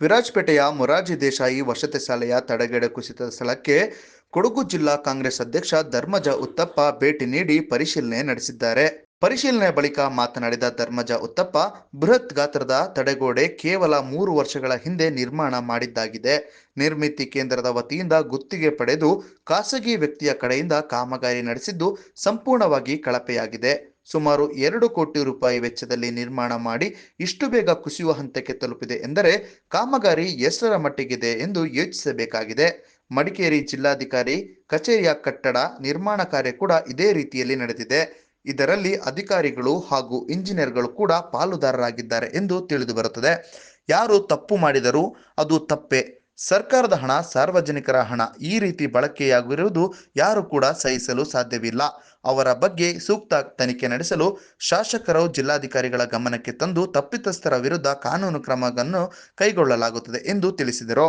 ವಿರಾಜಪೇಟೆಯ ಮೊರಾರ್ಜಿ ದೇಸಾಯಿ ವಸತಿ ಶಾಲೆಯ ತಡೆಗೆಡೆ ಕುಸಿತ ಸ್ಥಳಕ್ಕೆ ಕೊಡಗು ಜಿಲ್ಲಾ ಕಾಂಗ್ರೆಸ್ ಅಧ್ಯಕ್ಷ ಧರ್ಮಜ ಉತ್ತಪ್ಪ ಭೇಟಿ ನೀಡಿ ಪರಿಶೀಲನೆ ನಡೆಸಿದ್ದಾರೆ. ಪರಿಶೀಲನೆ ಬಳಿಕ ಮಾತನಾಡಿದ ಧರ್ಮಜ ಉತ್ತಪ್ಪ, ಬೃಹತ್ ಗಾತ್ರದ ತಡೆಗೋಡೆ ಕೇವಲ ಮೂರು ವರ್ಷಗಳ ಹಿಂದೆ ನಿರ್ಮಾಣ ಮಾಡಿದ್ದಾಗಿದೆ. ನಿರ್ಮಿತಿ ಕೇಂದ್ರದ ವತಿಯಿಂದ ಗುತ್ತಿಗೆ ಪಡೆದು ಖಾಸಗಿ ವ್ಯಕ್ತಿಯ ಕಡೆಯಿಂದ ಕಾಮಗಾರಿ ನಡೆಸಿದ್ದು ಸಂಪೂರ್ಣವಾಗಿ ಕಳಪೆಯಾಗಿದೆ. ಸುಮಾರು ಎರಡು ಕೋಟಿ ರೂಪಾಯಿ ವೆಚ್ಚದಲ್ಲಿ ನಿರ್ಮಾಣ ಮಾಡಿ ಇಷ್ಟು ಬೇಗ ಕುಸಿಯುವ ಹಂತಕ್ಕೆ ತಲುಪಿದೆ ಎಂದರೆ ಕಾಮಗಾರಿ ಎಷ್ಟರ ಮಟ್ಟಿಗಿದೆ ಎಂದು ಯೋಚಿಸಬೇಕಾಗಿದೆ. ಮಡಿಕೇರಿ ಜಿಲ್ಲಾಧಿಕಾರಿ ಕಚೇರಿಯ ಕಟ್ಟಡ ನಿರ್ಮಾಣ ಕಾರ್ಯ ಕೂಡ ಇದೇ ರೀತಿಯಲ್ಲಿ ನಡೆದಿದೆ. ಇದರಲ್ಲಿ ಅಧಿಕಾರಿಗಳು ಹಾಗೂ ಇಂಜಿನಿಯರ್ಗಳು ಕೂಡ ಪಾಲುದಾರರಾಗಿದ್ದಾರೆ ಎಂದು ತಿಳಿದು ಬರುತ್ತದೆ. ಯಾರು ತಪ್ಪು ಮಾಡಿದರೂ ಅದು ತಪ್ಪೇ. ಸರ್ಕಾರದ ಹಣ, ಸಾರ್ವಜನಿಕರ ಹಣ ಈ ರೀತಿ ಬಳಕೆಯಾಗಿರುವುದು ಯಾರು ಕೂಡ ಸಹಿಸಲು ಸಾಧ್ಯವಿಲ್ಲ. ಅವರ ಬಗ್ಗೆ ಸೂಕ್ತ ತನಿಖೆ ನಡೆಸಲು ಶಾಸಕರು ಜಿಲ್ಲಾಧಿಕಾರಿಗಳ ಗಮನಕ್ಕೆ ತಂದು ತಪ್ಪಿತಸ್ಥರ ವಿರುದ್ಧ ಕಾನೂನು ಕ್ರಮವನ್ನು ಕೈಗೊಳ್ಳಲಾಗುತ್ತದೆ ಎಂದು ತಿಳಿಸಿದರು.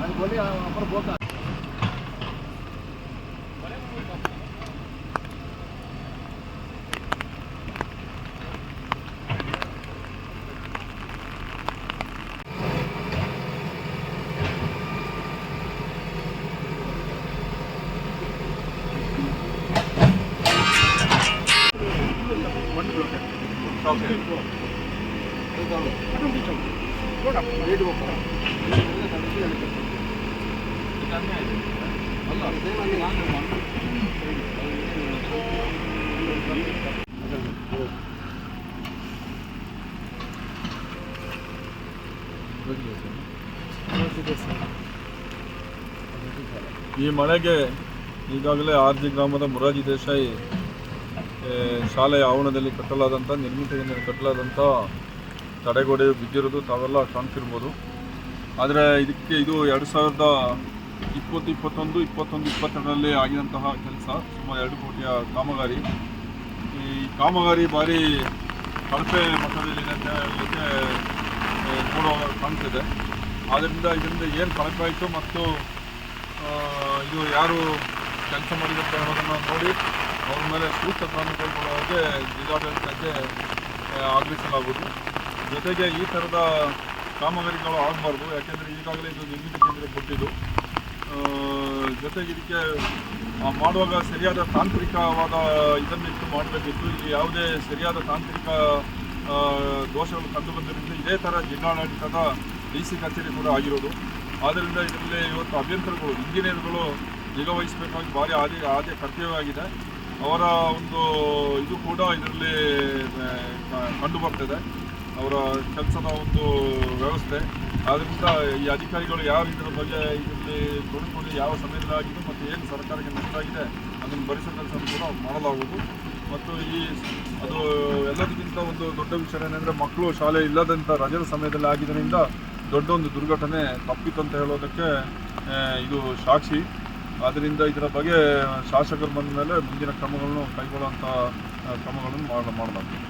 அது போட்டு அப்புறம் போக்கா ಈ ಮಳೆಗೆ ಈಗಾಗಲೇ ಆರ್ಜಿ ಗ್ರಾಮದ ಮುರಾಜಿ ದೇಸಾಯಿ ಶಾಲೆಯ ಆವರಣದಲ್ಲಿ ಕಟ್ಟಲಾದಂಥ ನಿರ್ಮಿತದಿಂದ ಕಟ್ಟಲಾದಂಥ ತಡೆಗೋಡೆ ಬಿದ್ದಿರೋದು ತಾವೆಲ್ಲ ಕಾಣ್ತಿರ್ಬೋದು. ಆದರೆ ಇದಕ್ಕೆ ಇದು ಎರಡು ಸಾವಿರದ ಇಪ್ಪತ್ತು, ಇಪ್ಪತ್ತೊಂದು ಇಪ್ಪತ್ತೊಂದು ಇಪ್ಪತ್ತೆರಡರಲ್ಲಿ ಆಗಿದಂತಹ ಕೆಲಸ, ಸುಮಾರು ಎರಡು ಕೋಟಿಯ ಕಾಮಗಾರಿ. ಈ ಕಾಮಗಾರಿ ಭಾರಿ ಕಳಪೆ ಮಟ್ಟದಲ್ಲಿ ನೋಡೋ ಕಾಣ್ತಿದೆ ಆದ್ದರಿಂದ ಇದರಿಂದ ಏನು ಕಳಪೆ ಆಯಿತು ಮತ್ತು ಇದು ಯಾರು ಕೆಲಸ ಮಾಡಿದಂತ ಅನ್ನೋದನ್ನು ನೋಡಿ ಅವ್ರ ಮೇಲೆ ಸೂಕ್ತ ಕ್ರಮ ಕೈಗೊಳ್ಳುವ ಹಾಗೆ ಜಿಲ್ಲಾಡಳಿತಕ್ಕೆ ಆಗ್ರಹಿಸಲಾಗುವುದು. ಜೊತೆಗೆ ಈ ಥರದ ಕಾಮಗಾರಿಗಳು ಆಗಬಾರ್ದು, ಯಾಕೆಂದರೆ ಈಗಾಗಲೇ ಇದು ನಿರ್ಮಿತಿ ಕೇಂದ್ರ ಕೊಟ್ಟಿದ್ದು. ಜೊತೆಗೆ ಇದಕ್ಕೆ ಮಾಡುವಾಗ ಸರಿಯಾದ ತಾಂತ್ರಿಕವಾದ ಇದನ್ನಿಟ್ಟು ಮಾಡಬೇಕಿತ್ತು. ಇಲ್ಲಿ ಯಾವುದೇ ಸರಿಯಾದ ತಾಂತ್ರಿಕ ದೋಷಗಳು ಕಂಡು ಬಂದಿರೋದ್ರಿಂದ ಇದೇ ಥರ ಜಿಲ್ಲಾಡಳಿತದ ಡಿ ಸಿ ಕಚೇರಿ ಕೂಡ ಆಗಿರೋದು. ಆದ್ದರಿಂದ ಇದರಲ್ಲಿ ಇವತ್ತು ಅಭ್ಯಂತರಗಳು, ಇಂಜಿನಿಯರ್ಗಳು ನಿಗಾ ವಹಿಸಬೇಕಾಗಿ ಭಾರಿ ಆದ್ಯ ಆದ್ಯ ಕರ್ತವ್ಯವಾಗಿದೆ. ಅವರ ಒಂದು ಇದು ಕೂಡ ಇದರಲ್ಲಿ ಕಂಡು ಬರ್ತದೆ. ಅವರ ಕೆಲಸದ ಒಂದು ವ್ಯವಸ್ಥೆ. ಆದ್ದರಿಂದ ಈ ಅಧಿಕಾರಿಗಳು ಯಾರು ಇದರ ಬಗ್ಗೆ ಇದರಲ್ಲಿ ತೊಡಗಿಕೊಂಡು ಯಾವ ಸಮಯದಲ್ಲಿ ಆಗಿದೆ ಮತ್ತು ಏನು ಸರ್ಕಾರಕ್ಕೆ ನಷ್ಟ ಆಗಿದೆ ಅದನ್ನು ಭರಿಸೋ ಕೆಲಸ ಕೂಡ ಮಾಡಲಾಗುವುದು. ಮತ್ತು ಈ ಅದು ಎಲ್ಲದಕ್ಕಿಂತ ಒಂದು ದೊಡ್ಡ ವಿಷಯ ಏನಂದರೆ ಮಕ್ಕಳು ಶಾಲೆ ಇಲ್ಲದಂಥ ರಜದ ಸಮಯದಲ್ಲಿ ಆಗಿದ್ದರಿಂದ ದೊಡ್ಡ ಒಂದು ದುರ್ಘಟನೆ ತಪ್ಪಿತ್ತು ಅಂತ ಹೇಳೋದಕ್ಕೆ ಇದು ಸಾಕ್ಷಿ. ಆದ್ದರಿಂದ ಇದರ ಬಗ್ಗೆ ಶಾಸಕರು ಬಂದ ಮೇಲೆ ಮುಂದಿನ ಕ್ರಮಗಳನ್ನು ಕೈಗೊಳ್ಳುವಂಥ ಕ್ರಮಗಳನ್ನು ಮಾಡ ಮಾಡಲಾಗ್ತದೆ?